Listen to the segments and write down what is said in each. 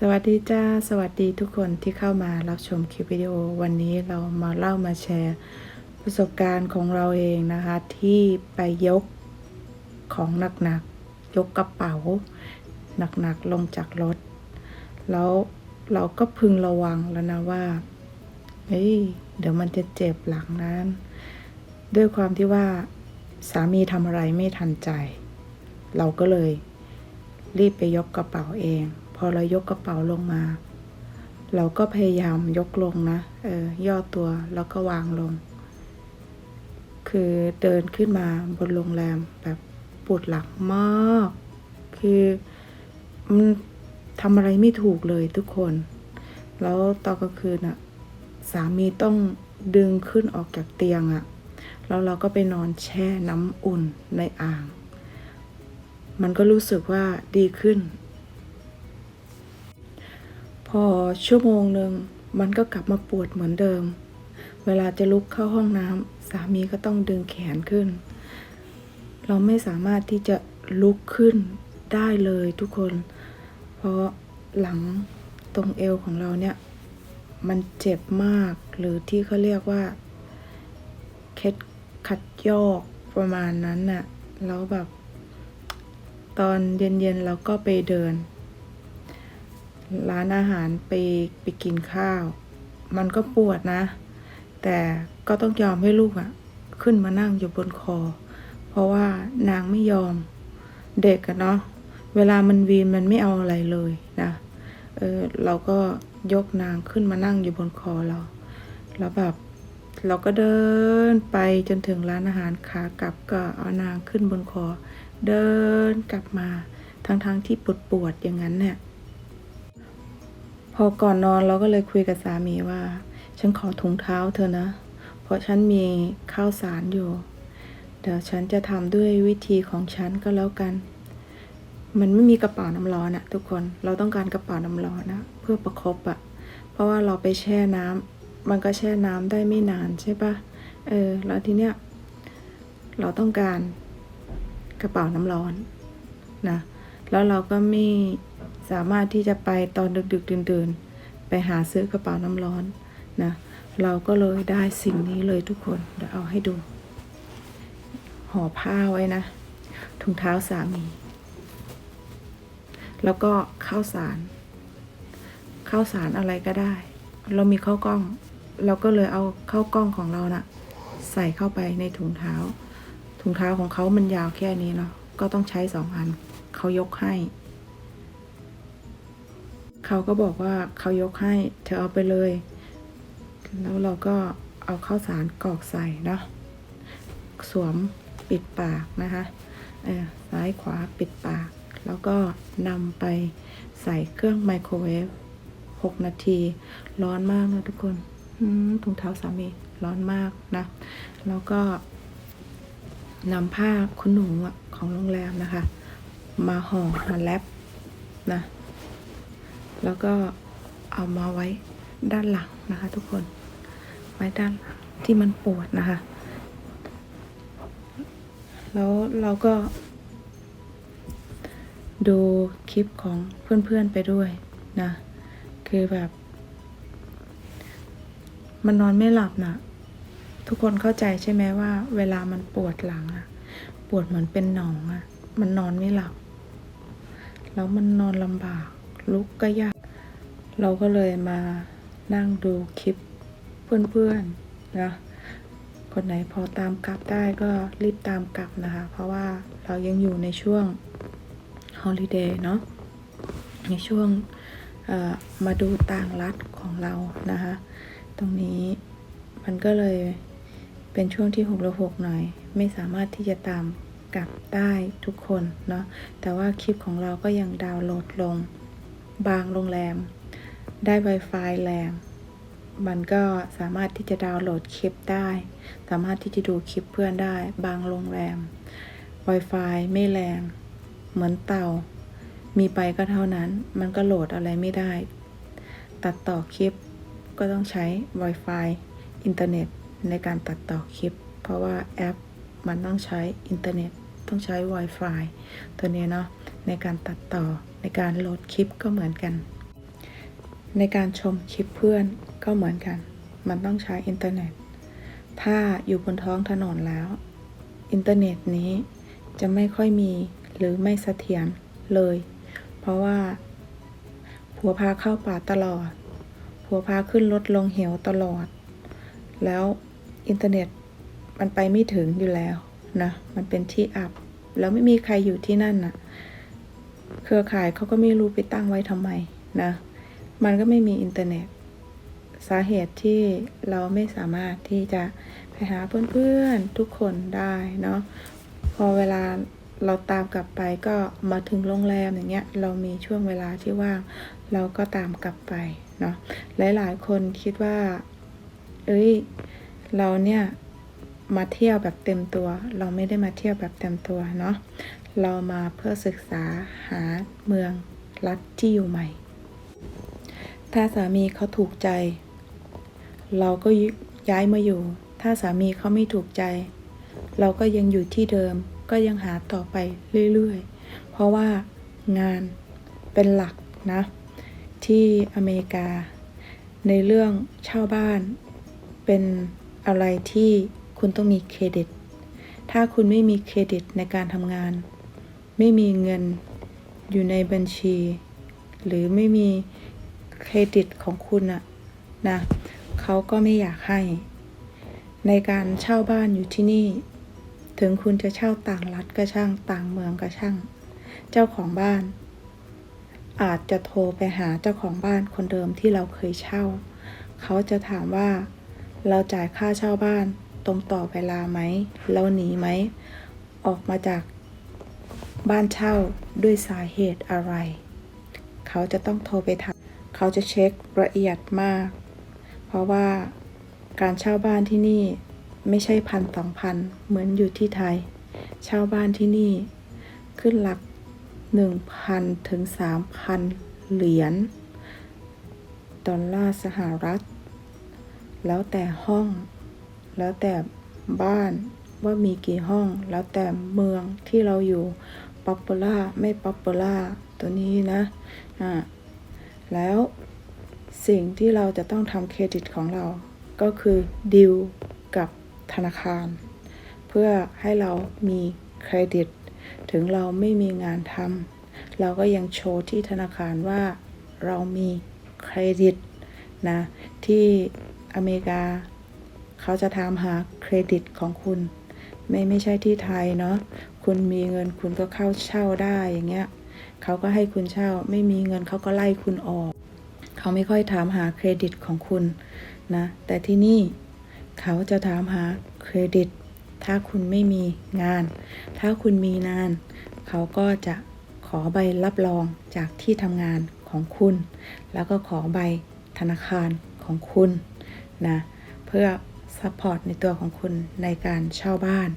สวัสดีจ้า สวัสดีทุกคนที่เข้ามารับชมคลิปวิดีโอ วันนี้เรามาเล่ามาแชร์ ประสบการณ์ของเราเองนะคะ ที่ไปยกของหนักๆ ยกกระเป๋า หนักๆ ลงจากรถ แล้วเราก็พึงระวังแล้วนะว่า เฮ้ย เดี๋ยวมันจะเจ็บหลังนั้น ด้วยความที่ว่าสามีทำอะไรไม่ทันใจ เราก็เลยรีบไปยกกระเป๋าเอง พอเรายกกระเป๋าลงมา เราก็พยายามยกลงนะ เออย่อตัวแล้วก็วางลง คือเดินขึ้นมาบนโรงแรมแบบปวดหลังมาก คือมันทำอะไรไม่ถูกเลยทุกคน แล้วตอนกลางคืนอะ่ะสามีต้องดึงขึ้นออกจากเตียงอะแล้วเราก็ไปนอนแช่น้ำอุ่นในอ่าง มันก็รู้สึกว่าดีขึ้น พอชั่วโมงหนึ่งมันก็กลับมาปวดเหมือนเดิม เวลาจะลุกเข้าห้องน้ำสามีก็ต้องดึงแขนขึ้น เราไม่สามารถที่จะลุกขึ้นได้เลยทุกคน เพราะหลังตรงเอวของเราเนี่ย มันเจ็บมากหรือที่เขาเรียกว่าเคล็ดขัดยอกประมาณนั้นน่ะ แล้วแบบ ตอนเย็นๆเราก็ไปเดิน ร้านอาหารไปไปกินข้าว มันก็ปวดนะ แต่ก็ต้องยอมให้ลูกอะขึ้นมานั่งอยู่บนคอ เพราะว่านางไม่ยอมเด็กอะเนาะเวลามันวีนมันไม่เอาอะไรเลยนะเออเราก็ยกนางขึ้นมานั่งอยู่บนคอเรา แล้วแบบเราก็เดินไปจนถึงร้านอาหารขากลับก็เอานางขึ้นบนคอ เดินกลับมาทั้งๆที่ปวดปวดๆอย่างนั้นเนี่ย พอก่อนนอนเราก็เลยคุยกับสามีว่า ฉันขอถุงเท้าเธอนะ เพราะฉันมีข้าวสารอยู่ เดี๋ยวฉันจะทำด้วยวิธีของฉันก็แล้วกัน มันไม่มีกระเป๋าน้ำร้อนอะทุกคนเราต้องการกระเป๋าน้ำร้อนนะเพื่อประคบอะเพราะว่าเราไปแช่น้ำมันก็แช่น้ำได้ไม่นานใช่ปะเออแล้วทีเนี้ยเราต้องการกระเป๋าน้ำร้อนนะแล้วเราก็ไม่ สามารถที่จะไปตอนดึกๆดื่นๆ ไปหาซื้อกระเป๋าน้ำร้อนนะเราก็เลยได้สิ่งนี้เลยทุกคนเดี๋ยวเอาให้ดู ห่อผ้าไว้นะถุงเท้าสามี แล้วก็ข้าวสารข้าวสารอะไรก็ได้ เรามีข้าวกล้อง เราก็เลยเอาข้าวกล้องของเรานะ่ะ ใส่เข้าไปในถุงเท้า ถุงเท้าของเขามันยาวแค่นี้เนาะก็ต้องใช้สองอันเขายกให้ เขาก็บอกว่าเขายกให้เธอเอาไปเลย แล้วเราก็เอาข้าวสารกรอกใส่เนาะสวมปิดปากนะคะซ้ายขวาปิดปาก แล้วก็นำไปใส่เครื่องไมโครเวฟ 6 นาที ร้อนมากนะทุกคนถุงเท้าสามีร้อนมากนะ แล้วก็นำผ้าคุณหนูของโรงแรมนะคะ มาห่อมาแรปนะ แล้วก็เอามาไว้ด้านหลังนะคะ ทุกคน ไว้ด้านที่มันปวดนะคะ แล้วเราก็ ดูคลิปของเพื่อนๆไปด้วยนะ คือแบบ มันนอนไม่หลับนะทุกคนเข้าใจใช่ไหมว่า เวลามันปวดหลังอะปวดเหมือนเป็นหนองอะมันนอนไม่หลับ แล้วมันนอนลำบากลุกก็ยาก เราก็เลยมานั่งดูคลิปเพื่อนๆนะคนไหนพอตามกลับได้ก็รีบตามกลับนะคะ เพราะว่าเรายังอยู่ในช่วงฮอลิเดย์เนาะในช่วงมาดูต่างรัฐของเรานะคะตรงนี้มันก็เลยเป็นช่วงที่หกระหกหน่อย ไม่สามารถที่จะตามกลับได้ทุกคนเนาะแต่ว่าคลิปของเราก็ยังดาวน์โหลดลงบางโรงแรม ได้ Wi-Fi แรง มันก็สามารถที่จะดาวน์โหลดคลิปได้ สามารถที่จะดูคลิปเพื่อนได้ บางโรงแรม Wi-Fi ไม่แรง เหมือนเต่า มีไปก็เท่านั้น มันก็โหลดอะไรไม่ได้ ตัดต่อคลิปก็ต้องใช้ Wi-Fi อินเทอร์เน็ตในการตัดต่อคลิป เพราะว่าแอปมันต้องใช้อินเทอร์เน็ตต้องใช้ Wi-Fi ตัวนี้เนาะในการตัดต่อในการโหลดคลิปก็เหมือนกัน ในการชมคลิปเพื่อนก็เหมือนกัน มันต้องใช้อินเทอร์เน็ต ถ้าอยู่บนท้องถนนแล้ว อินเทอร์เน็ตนี้จะไม่ค่อยมีหรือไม่เสถียรเลย เพราะว่าผัวพาเข้าป่าตลอด ผัวพาขึ้นรถลงเหวตลอด แล้วอินเทอร์เน็ตมันไปไม่ถึงอยู่แล้วนะ มันเป็นที่อับ แล้วไม่มีใครอยู่ที่นั่นน่ะ เครือข่ายเขาก็ไม่รู้ไปตั้งไว้ทำไมนะ มันก็ไม่มีอินเทอร์เน็ต สาเหตุที่เราไม่สามารถที่จะไปหาเพื่อนๆทุกคนได้เนาะพอเวลาเราตามกลับไปก็มาถึงโรงแรมอย่างเงี้ยเรามีช่วงเวลาที่ว่างเราก็ตามกลับไปเนาะหลายๆคนคิดว่า เอ้ยเราเนี่ยมาเที่ยวแบบเต็มตัว เราไม่ได้มาเที่ยวแบบเต็มตัวเนาะเรามาเพื่อศึกษาหาเมืองรัฐที่อยู่ใหม่ ถ้าสามีเขาถูกใจ เราก็ย้ายมาอยู่ ถ้าสามีเขาไม่ถูกใจ เราก็ยังอยู่ที่เดิม ก็ยังหาต่อไปเรื่อยๆ เพราะว่างานเป็นหลักนะ ที่อเมริกา ในเรื่องเช่าบ้านเป็นอะไรที่คุณต้องมีเครดิต ถ้าคุณไม่มีเครดิตในการทำงาน ไม่มีเงินอยู่ในบัญชี หรือไม่มี เครดิตของคุณอะนะเขาก็ไม่อยากให้ ในการเช่าบ้านอยู่ที่นี่ ถึงคุณจะเช่าต่างรัฐก็ช่างต่างเมืองก็ช่าง เจ้าของบ้าน อาจจะโทรไปหาเจ้าของบ้านคนเดิมที่เราเคยเช่า เขาจะถามว่า เราจ่ายค่าเช่าบ้านตรงต่อเวลาไหม เราหนีไหม ออกมาจากบ้านเช่าด้วยสาเหตุอะไร เขาจะต้องโทรไปถาม เขาจะเช็คละเอียดมาก เพราะว่าการเช่าบ้านที่นี่ไม่ใช่พันสองพันเหมือนอยู่ที่ไทย เช่าบ้านที่นี่ขึ้นหลักหนึ่งพันถึงสามพันเหรียญดอลลาร์สหรัฐ แล้วแต่ห้อง แล้วแต่บ้านว่ามีกี่ห้อง แล้วแต่เมืองที่เราอยู่ป๊อปปูล่าไม่ป๊อปปูล่าตัวนี้นะ อ่า แล้วสิ่งที่เราจะต้องทำเครดิตของเรา ก็คือดิวกับธนาคาร เพื่อให้เรามีเครดิต ถึงเราไม่มีงานทำเราก็ยังโชว์ที่ธนาคารว่าเรามีเครดิตนะที่อเมริกา เขาจะถามหาเครดิตของคุณ ไม่ไม่ใช่ที่ไทยเนาะคุณมีเงินคุณก็เข้าเช่าได้อย่างเงี้ย เขาก็ให้คุณเช่า ไม่มีเงินเขาก็ไล่คุณออก เขาไม่ค่อยถามหาเครดิตของคุณนะ แต่ที่นี่เขาจะถามหาเครดิต ถ้าคุณไม่มีงาน ถ้าคุณมีงาน เขาก็จะขอใบรับรองจากที่ทำงานของคุณ แล้วก็ขอใบธนาคารของคุณนะเพื่อซัพพอร์ตในตัวของคุณในการเช่าบ้าน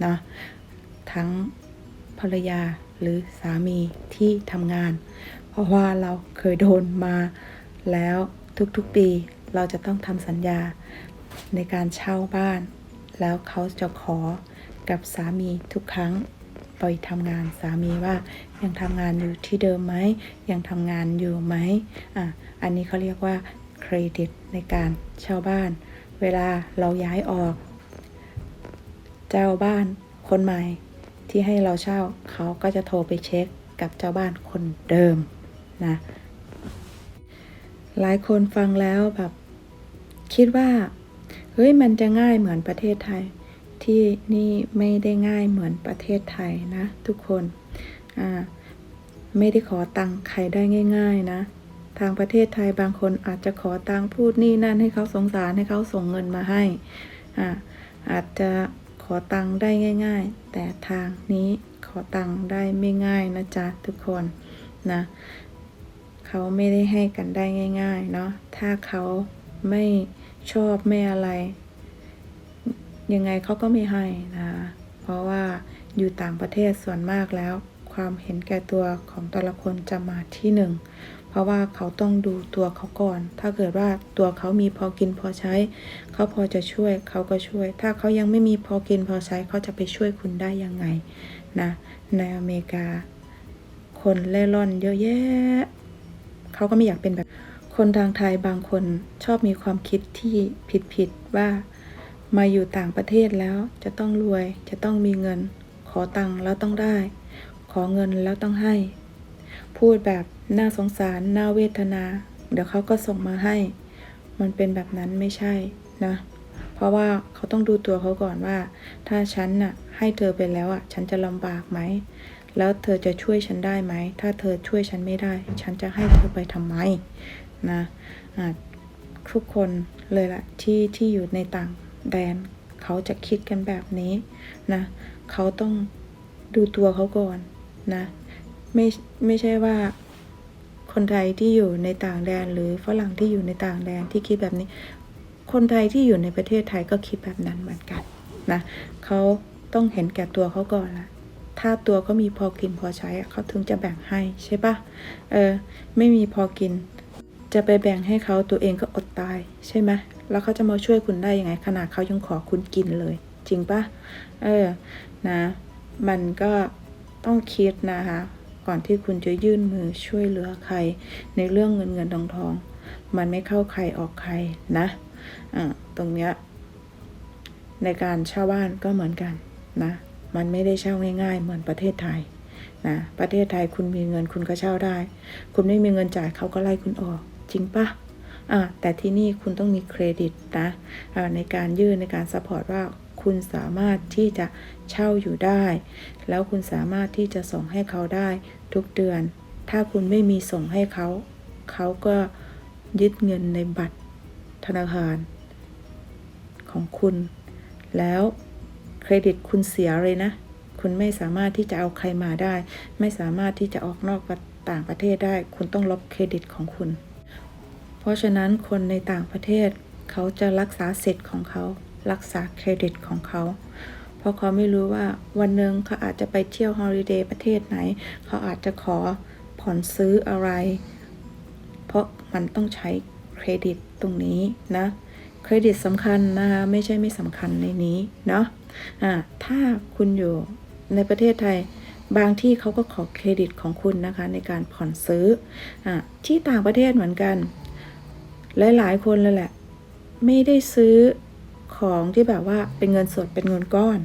เนาะทั้งภรรยา หรือสามีที่ทำงาน เพราะว่าเราเคยโดนมาแล้วทุกๆปีเราจะต้องทำสัญญาในการเช่าบ้าน แล้วเขาจะขอกับสามีทุกครั้งไปทำงานสามีว่ายังทำงานอยู่ที่เดิมไหมยังทำงานอยู่ไหมอะอันนี้เขาเรียกว่าเครดิตในการเช่าบ้าน เวลาเราย้ายออก เจ้าบ้านคนใหม่ ที่ให้เราเช่าเขาก็จะโทรไปเช็คกับเจ้าบ้านคนเดิมนะหลายคนฟังแล้วแบบคิดว่าเฮ้ยมันจะง่ายเหมือนประเทศไทย ที่นี่ไม่ได้ง่ายเหมือนประเทศไทยนะ ทุกคนอ่าไม่ได้ขอตังค์ใครได้ง่าย ๆนะ ทางประเทศไทยบางคนอาจจะขอตังค์พูดนี่นั่นให้เขาสงสารให้เขาส่งเงินมาให้อ่าอาจจะ อตังค์ได้ง่าย ๆ แต่ทางนี้ขอตังค์ได้ไม่ง่ายนะจ๊ะทุกคนนะเขาไม่ได้ให้กันได้ง่าย ๆ เนาะถ้าเขาไม่ชอบไม่อะไร ยังไงเขาก็ไม่ให้นะ เพราะว่าอยู่ต่างประเทศส่วนมากแล้ว ความเห็นแก่ตัวของแต่ละคนจะมาที่หนึ่ง เพราะว่าเขาต้องดูตัวเขาก่อน ถ้าเกิดว่าตัวเขามีพอกินพอใช้ เขาพอจะช่วยเขาก็ช่วย ถ้าเขายังไม่มีพอกินพอใช้เขาจะไปช่วยคุณได้ยังไงนะในอเมริกา คนเล่ร่อนเยอะแยะเขาก็ไม่อยากเป็นแบบ คนทางไทยบางคนชอบมีความคิดที่ผิดๆว่ามาอยู่ต่างประเทศแล้วจะต้องรวยจะต้องมีเงิน ขอตังค์แล้วต้องได้ ขอเงินแล้วต้องให้ พูดแบบน่าสงสาร น่าเวทนา เดี๋ยวเขาก็ส่งมาให้ มันเป็นแบบนั้นไม่ใช่นะ เพราะว่าเขาต้องดูตัวเขาก่อนว่า ถ้าฉันน่ะให้เธอไปแล้วอะ ฉันจะลำบากไหม แล้วเธอจะช่วยฉันได้ไหม ถ้าเธอช่วยฉันไม่ได้ ฉันจะให้เธอไปทำไมนะทุกคนเลยล่ะที่ที่อยู่ในต่างแดน เขาจะคิดกันแบบนี้นะ เขาต้องดูตัวเขาก่อนนะ ไม่ไม่ใช่ว่าคนไทยที่อยู่ในต่างแดน หรือฝรั่งที่อยู่ในต่างแดนที่คิดแบบนี้ คนไทยที่อยู่ในประเทศไทยก็คิดแบบนั้นเหมือนกันนะเขาต้องเห็นแก่ตัวเขาก่อนละถ้าตัวเขามีพอกินพอใช้เขาถึงจะแบ่งให้ใช่ปะเออไม่มีพอกิน จะไปแบ่งให้เขาตัวเองก็อดตายใช่ไหมแล้วเขาจะมาช่วยคุณได้ยังไง ขนาดเขายังขอคุณกินเลย จริงปะเออนะ มันก็ต้องคิดนะคะ ก่อนที่คุณจะยื่นมือช่วยเหลือใคร ในเรื่องเงินเงินทองทอง มันไม่เข้าใครออกใครนะอ่าตรงเนี้ยในการเช่าบ้านก็เหมือนกันนะ มันไม่ได้เช่าง่าย ๆ เหมือนประเทศไทยนะ ประเทศไทยคุณมีเงินคุณก็เช่าได้ คุณไม่มีเงินจ่ายเขาก็ไล่คุณออก จริงปะอ่าแต่ที่นี่คุณต้องมีเครดิตนะในการยื่นในการซัพพอร์ตว่าคุณสามารถที่จะ เช่าอยู่ได้ แล้วคุณสามารถที่จะส่งให้เขาได้ทุกเดือน ถ้าคุณไม่มีส่งให้เขา เขาก็ยึดเงินในบัตรธนาคาร ของคุณ แล้วเครดิตคุณเสียเลยนะ คุณไม่สามารถที่จะเอาใครมาได้ ไม่สามารถที่จะออกนอกต่างประเทศได้ คุณต้องลบเครดิตของคุณ เพราะฉะนั้นคนในต่างประเทศเขาจะรักษาสิทธิ์ของเขา รักษาเครดิตของเขา เพราะเขาไม่รู้ว่าวันหนึ่งเขาอาจจะไปเที่ยวฮอลิเดย์ประเทศไหน เขาอาจจะขอผ่อนซื้ออะไร เพราะมันต้องใช้เครดิตตรงนี้นะ เครดิตสำคัญนะคะไม่ใช่ไม่สำคัญในนี้เนาะอ่าถ้าคุณอยู่ในประเทศไทยบางที่เขาก็ขอเครดิตของคุณนะคะในการผ่อนซื้ออที่ต่างประเทศเหมือนกัน หลาย ๆ คนเลยแหละ ไม่ได้ซื้อ ของที่แบบว่าเป็นเงินสดเป็นเงินก้อน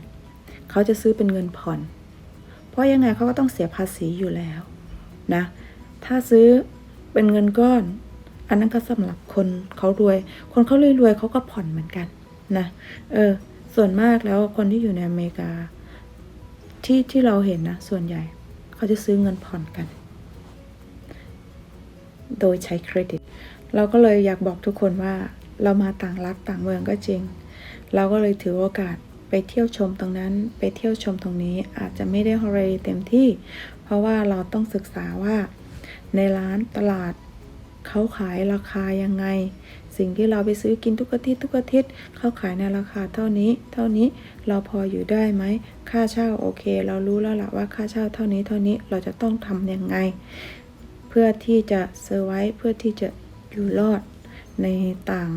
เขาจะซื้อเป็นเงินผ่อน เพราะยังไงเขาก็ต้องเสียภาษีอยู่แล้วนะถ้าซื้อเป็นเงินก้อน อันนั้นก็สำหรับคนเขารวย คนเขารวยๆเขาก็ผ่อนเหมือนกันนะเออส่วนมากแล้วคนที่อยู่ในอเมริกาที่ที่เราเห็นนะ ส่วนใหญ่เขาจะซื้อเงินผ่อนกัน โดยใช้เครดิต เราก็เลยอยากบอกทุกคนว่าเรามาต่างรัฐต่างเมืองก็จริง เราก็เลยถือโอกาสไปเที่ยวชมตรงนั้น ไปเที่ยวชมตรงนี้อาจจะไม่ได้ฮอลเดย์เต็มที่ เพราะว่าเราต้องศึกษาว่า ในร้านตลาดเขาขายราคายังไง สิ่งที่เราไปซื้อกินทุกอาทิตย์ทุกอาทิตย์เขาขายในราคาเท่านี้ เท่านี้เราพออยู่ได้ไหม ค่าเช่าโอเค เรารู้แล้วล่ะว่าค่าเช่าเท่านี้เท่านี้เราจะต้องทำยังไง เพื่อที่จะเซอร์ไว้เพื่อที่จะอยู่รอดในต่าง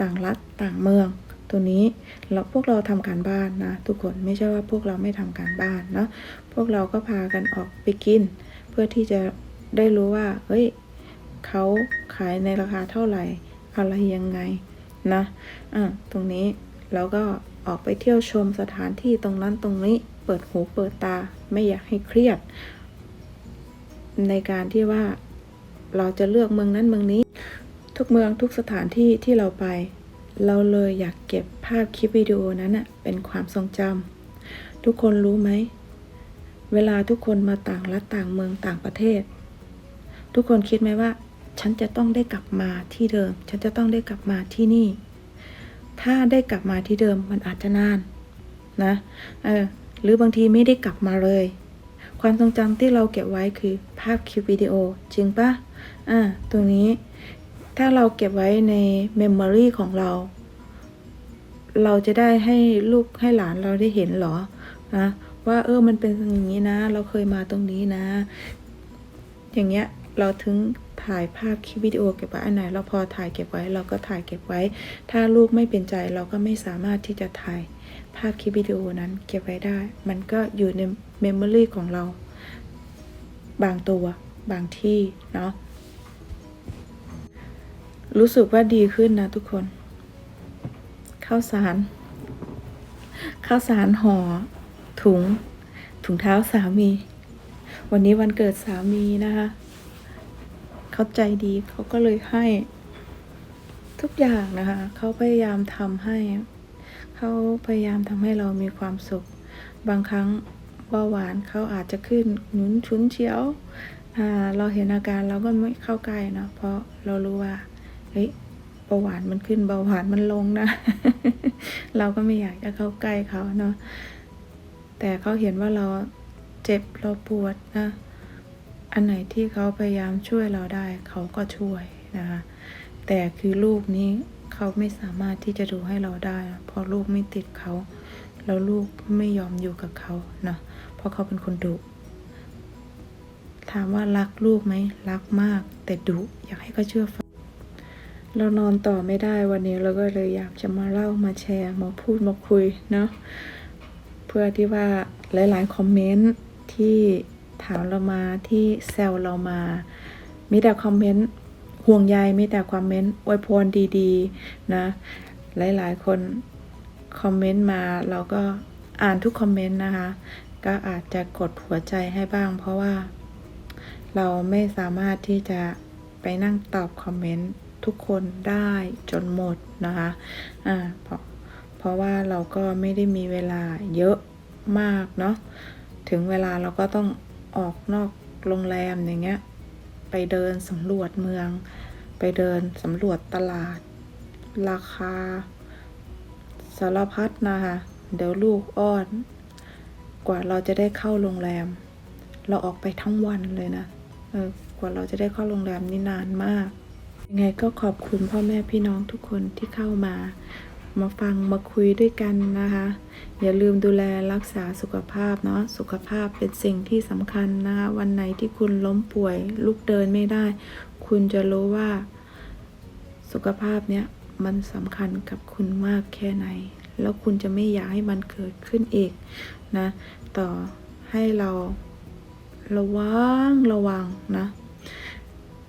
ต่างรัฐต่างเมือง ตัวนี้เราพวกเราทำการบ้านนะทุกคนไม่ใช่ว่าพวกเราไม่ทำการบ้านเนาะพวกเราก็พากันออกไปกิน เพื่อที่จะได้รู้ว่าเฮ้ยเขาขายในราคาเท่าไหร่อะไรยังไงนะอะตรงนี้เราก็ออกไปเที่ยวชมสถานที่ตรงนั้นตรงนี้เปิดหูเปิดตาไม่อยากให้เครียด ในการที่ว่าเราจะเลือกเมืองนั้นเมืองนี้ ทุกเมืองทุกสถานที่ที่เราไป เราเลยอยากเก็บภาพคลิปวิดีโอนั้นอะเป็นความทรงจำทุกคนรู้ไหม เวลาทุกคนมาต่างรัฐต่างเมืองต่างประเทศ ทุกคนคิดไหมว่า ฉันจะต้องได้กลับมาที่เดิม ฉันจะต้องได้กลับมาที่นี่ ถ้าได้กลับมาที่เดิมมันอาจจะนานนะเออหรือบางทีไม่ได้กลับมาเลย ความทรงจำที่เราเก็บไว้คือภาพคลิปวิดีโอจริงปะอ่าตรงนี้ ถ้าเราเก็บไว้ในเมมโมรีของเรา เราจะได้ให้ลูกให้หลานเราได้เห็นเหรอนะว่าเออมันเป็นอย่างนี้นะ เราเคยมาตรงนี้นะ อย่างเงี้ยเราถึงถ่ายภาพคลิปวิดีโอเก็บไว้อันไหนเราพอถ่ายเก็บไว้ เราก็ถ่ายเก็บไว้ ถ้าลูกไม่เป็นใจเราก็ไม่สามารถที่จะถ่ายภาพคลิปวิดีโอนั้นเก็บไว้ได้ มันก็อยู่ในเมมโมรีของเรา บางตัวบางที่เนาะ รู้สึกว่าดีขึ้นนะทุกคน ข้าวสาร ข้าวสารห่อถุง ถุงเท้าสามี วันนี้วันเกิดสามีนะคะ เขาใจดีเขาก็เลยให้ ทุกอย่างนะคะ เขาพยายามทำให้ เขาพยายามทำให้เรามีความสุข บางครั้งเบาหวานเขาอาจจะขึ้นหนุนชุนเฉียวเราเห็นอาการเราก็ไม่เข้าใกล้เนอะเพราะเรารู้ว่า เฮ้ยเบาหวานมันขึ้นเบาหวานมันลงนะ เราก็ไม่อยากจะเข้าใกล้เขาเนาะแต่เขาเห็นว่าเราเจ็บเราปวดนะ อันไหนที่เขาพยายามช่วยเราได้เขาก็ช่วยนะคะ แต่คือลูกนี้เขาไม่สามารถที่จะดูให้เราได้เพราะลูกไม่ติดเขา แล้วลูกไม่ยอมอยู่กับเขานะเพราะเขาเป็นคนดุถามว่ารักลูกไหมรักมาก แต่ดุอยากให้เขาเชื่อฟัง เรานอนต่อไม่ได้วันนี้เราก็เลยอยากจะมาเล่ามาแชร์มาพูดมาคุยเนาะเพื่อที่ว่าหลาย ๆ คอมเมนต์ที่ถามเรามาที่แซวเรามา มีแต่คอมเมนต์ห่วงใยมีแต่คอมเมนต์อวยพรดีๆนะ หลาย ๆ คนคอมเมนต์มาเราก็อ่านทุกคอมเมนต์นะคะ ก็อาจจะกดหัวใจให้บ้าง เพราะว่า เราไม่สามารถที่จะไปนั่งตอบคอมเมนต์ ทุกคนได้จนหมดนะคะอ่าเพราะเพราะว่าเราก็ไม่ได้มีเวลาเยอะมากเนาะถึงเวลาเราก็ต้องออกนอกโรงแรมอย่างเงี้ยไปเดินสำรวจเมือง ไปเดินสำรวจตลาด ราคาสารพัดนะคะเดี๋ยวลูกอ้อน กว่าเราจะได้เข้าโรงแรม เราออกไปทั้งวันเลยนะเออกว่าเราจะได้เข้าโรงแรมนี่นานมาก ยังไงก็ขอบคุณพ่อแม่พี่น้องทุกคนที่เข้ามา มาฟังมาคุยด้วยกันนะคะ อย่าลืมดูแลรักษาสุขภาพเนาะสุขภาพเป็นสิ่งที่สำคัญนะคะวันไหนที่คุณล้มป่วยลุกเดินไม่ได้ คุณจะรู้ว่าสุขภาพเนี้ยมันสำคัญกับคุณมากแค่ไหน แล้วคุณจะไม่อยากให้มันเกิดขึ้นอีกนะ ต่อให้เราระวังระวังนะ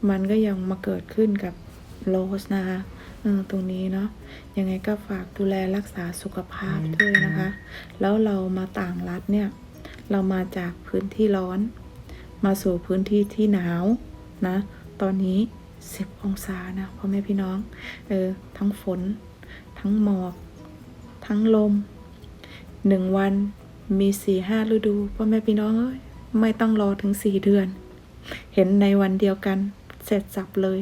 มันก็ยังมาเกิดขึ้นกับโรสนะคะตรงนี้เนาะยังไงก็ฝากดูแลรักษาสุขภาพด้วยนะคะ แล้วเรามาต่างรัฐเนี่ย เรามาจากพื้นที่ร้อน มาสู่พื้นที่ที่หนาวนะ ตอนนี้ 10 องศานะพ่อแม่พี่น้องเออทั้งฝน ทั้งหมอก ทั้งลมหนึ่งวันมีสี่ห้าฤดูพ่อแม่พี่น้องเอ้ยไม่ต้องรอถึงสี่เดือน เห็นในวันเดียวกัน เสร็จสับเลย